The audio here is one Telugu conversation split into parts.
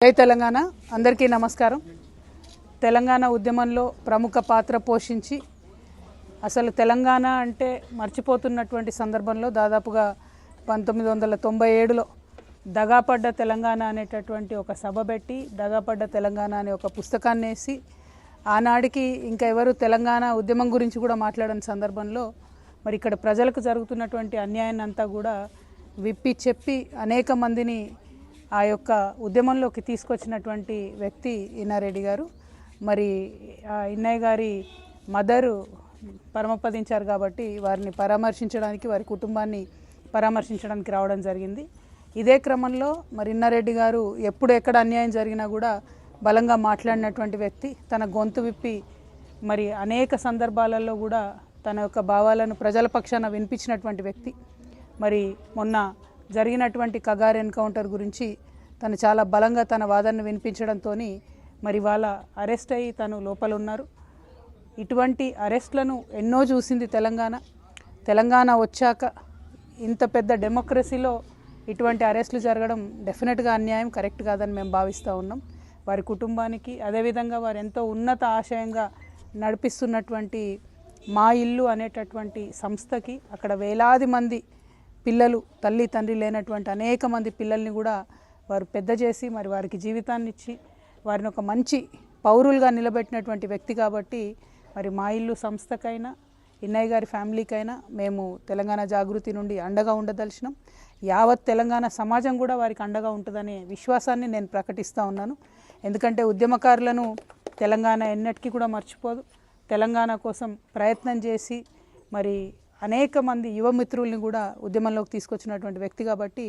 జై తెలంగాణ. అందరికీ నమస్కారం. తెలంగాణ ఉద్యమంలో ప్రముఖ పాత్ర పోషించి అసలు తెలంగాణ అంటే మర్చిపోతున్నటువంటి సందర్భంలో దాదాపుగా పంతొమ్మిది వందల తొంభై ఏడులో దగాపడ్డ తెలంగాణ అనేటటువంటి ఒక సభ పెట్టి దగాపడ్డ తెలంగాణ అనే ఒక పుస్తకాన్ని వేసి ఆనాడికి ఇంకా ఎవరు తెలంగాణ ఉద్యమం గురించి కూడా మాట్లాడని సందర్భంలో మరి ఇక్కడ ప్రజలకు జరుగుతున్నటువంటి అన్యాయాన్ని అంతా కూడా విప్పి చెప్పి అనేక మందిని ఆ యొక్క ఉద్యమంలోకి తీసుకొచ్చినటువంటి వ్యక్తి ఇన్నారెడ్డి గారు. మరి ఆ ఇన్నయ్య గారి మదరు పరమపదించారు కాబట్టి వారిని పరామర్శించడానికి వారి కుటుంబాన్ని పరామర్శించడానికి రావడం జరిగింది. ఇదే క్రమంలో మరి ఇన్నారెడ్డి గారు ఎప్పుడు ఎక్కడ అన్యాయం జరిగినా కూడా బలంగా మాట్లాడినటువంటి వ్యక్తి తన గొంతు విప్పి మరి అనేక సందర్భాలలో కూడా తన యొక్క భావాలను ప్రజల పక్షాన వినిపించినటువంటి వ్యక్తి. మరి మొన్న జరిగినటువంటి కగార్ ఎన్కౌంటర్ గురించి తను చాలా బలంగా తన వాదనను వినిపించడంతో మరి వాళ్ళ అరెస్ట్ అయ్యి తను లోపల ఉన్నారు. ఇటువంటి అరెస్ట్లను ఎన్నో చూసింది తెలంగాణ. తెలంగాణ వచ్చాక ఇంత పెద్ద డెమోక్రసీలో ఇటువంటి అరెస్టులు జరగడం డెఫినెట్గా అన్యాయం కరెక్ట్ కాదని మేము భావిస్తూ ఉన్నాం. వారి కుటుంబానికి అదేవిధంగా వారు ఎంతో ఉన్నత ఆశయంగా నడిపిస్తున్నటువంటి మా ఇల్లు అనేటటువంటి సంస్థకి అక్కడ వేలాది మంది పిల్లలు తల్లి తండ్రి లేనటువంటి అనేక మంది పిల్లల్ని కూడా వారు పెద్ద చేసి మరి వారికి జీవితాన్ని ఇచ్చి వారిని ఒక మంచి పౌరులుగా నిలబెట్టినటువంటి వ్యక్తి కాబట్టి మరి మా ఇల్లు సంస్థకైనా ఇన్నయ్య గారి ఫ్యామిలీకైనా మేము తెలంగాణ జాగృతి నుండి అండగా ఉండదలిచినాం. యావత్ తెలంగాణ సమాజం కూడా వారికి అండగా ఉంటుందనే విశ్వాసాన్ని నేను ప్రకటిస్తూ ఉన్నాను. ఎందుకంటే ఉద్యమకారులను తెలంగాణ ఎన్నటికీ కూడా మర్చిపోదు. తెలంగాణ కోసం ప్రయత్నం చేసి మరి అనేక మంది యువమిత్రుల్ని కూడా ఉద్యమంలోకి తీసుకొచ్చినటువంటి వ్యక్తి కాబట్టి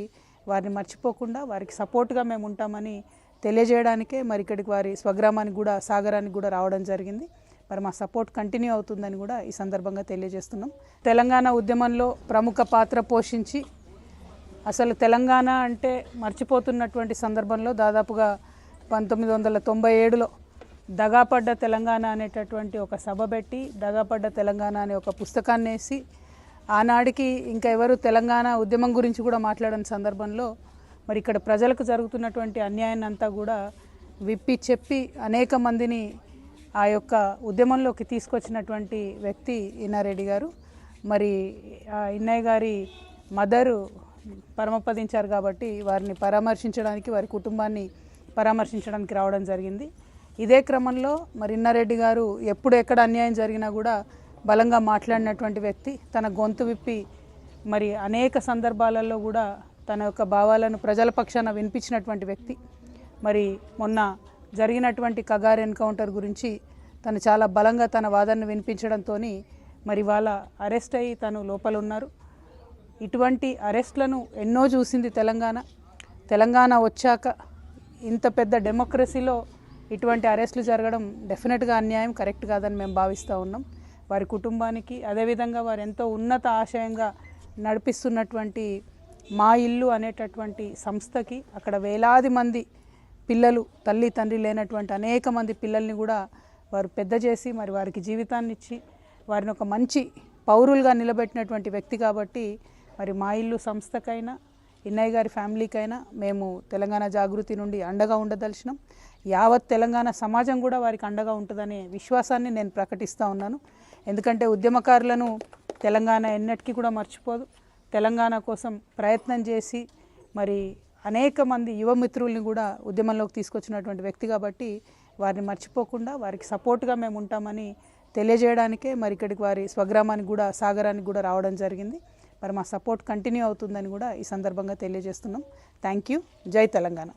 వారిని మర్చిపోకుండా వారికి సపోర్ట్గా మేము ఉంటామని తెలియజేయడానికే మరి ఇక్కడికి వారి స్వగ్రామానికి కూడా సాగరానికి కూడా రావడం జరిగింది. మరి మా సపోర్ట్ కంటిన్యూ అవుతుందని కూడా ఈ సందర్భంగా తెలియజేస్తున్నాం. తెలంగాణ ఉద్యమంలో ప్రముఖ పాత్ర పోషించి అసలు తెలంగాణ అంటే మర్చిపోతున్నటువంటి సందర్భంలో దాదాపుగా పంతొమ్మిది వందల తొంభై ఏడులో దగాపడ్డ తెలంగాణ అనేటటువంటి ఒక సభ పెట్టి దగాపడ్డ తెలంగాణ అనే ఒక పుస్తకాన్ని వేసి ఆనాడికి ఇంకా ఎవరు తెలంగాణ ఉద్యమం గురించి కూడా మాట్లాడని సందర్భంలో మరి ఇక్కడ ప్రజలకు జరుగుతున్నటువంటి అన్యాయాన్ని అంతా కూడా విప్పి చెప్పి అనేక మందిని ఆ యొక్క ఉద్యమంలోకి తీసుకొచ్చినటువంటి వ్యక్తి ఇన్నారెడ్డి గారు. మరి ఆ ఇన్నయ్య గారి మదరు పరమపదించారు కాబట్టి వారిని పరామర్శించడానికి వారి కుటుంబాన్ని పరామర్శించడానికి రావడం జరిగింది. ఇదే క్రమంలో మరి ఇన్నారెడ్డి గారు ఎప్పుడు ఎక్కడ అన్యాయం జరిగినా కూడా బలంగా మాట్లాడినటువంటి వ్యక్తి తన గొంతు విప్పి మరి అనేక సందర్భాలలో కూడా తన యొక్క భావాలను ప్రజల పక్షాన వినిపించినటువంటి వ్యక్తి. మరి మొన్న జరిగినటువంటి కగార్ ఎన్కౌంటర్ గురించి తను చాలా బలంగా తన వాదనను వినిపించడంతో మరి వాళ్ళ అరెస్ట్ అయ్యి తను లోపల ఉన్నారు. ఇటువంటి అరెస్ట్లను ఎన్నో చూసింది తెలంగాణ. తెలంగాణ వచ్చాక ఇంత పెద్ద డెమోక్రసీలో ఇటువంటి అరెస్టులు జరగడం డెఫినెట్గా అన్యాయం కరెక్ట్ కాదని మేము భావిస్తూ ఉన్నాం. వారి కుటుంబానికి అదేవిధంగా వారు ఎంతో ఉన్నత ఆశయంగా నడిపిస్తున్నటువంటి మా ఇల్లు అనేటటువంటి సంస్థకి అక్కడ వేలాది మంది పిల్లలు తల్లి తండ్రి లేనటువంటి అనేక మంది పిల్లల్ని కూడా వారు పెద్ద చేసి మరి వారికి జీవితాన్ని ఇచ్చి వారిని ఒక మంచి పౌరులుగా నిలబెట్టినటువంటి వ్యక్తి కాబట్టి మరి మా ఇల్లు సంస్థకైనా ఇన్నయ్య గారి ఫ్యామిలీకైనా మేము తెలంగాణ జాగృతి నుండి అండగా ఉండదలిచినాం. యావత్ తెలంగాణ సమాజం కూడా వారికి అండగా ఉంటుందనే విశ్వాసాన్ని నేను ప్రకటిస్తూ ఉన్నాను. ఎందుకంటే ఉద్యమకారులను తెలంగాణ ఎన్నటికీ కూడా మర్చిపోదు. తెలంగాణ కోసం ప్రయత్నం చేసి మరి అనేక మంది యువమిత్రుల్ని కూడా ఉద్యమంలోకి తీసుకొచ్చినటువంటి వ్యక్తి కాబట్టి వారిని మర్చిపోకుండా వారికి సపోర్ట్గా మేము ఉంటామని తెలియజేయడానికే మరి ఇక్కడికి వారి స్వగ్రామానికి కూడా సాగరానికి కూడా రావడం జరిగింది. మరి మా సపోర్ట్ కంటిన్యూ అవుతుందని కూడా ఈ సందర్భంగా తెలియజేస్తున్నాం. Thank you. జై తెలంగాణ.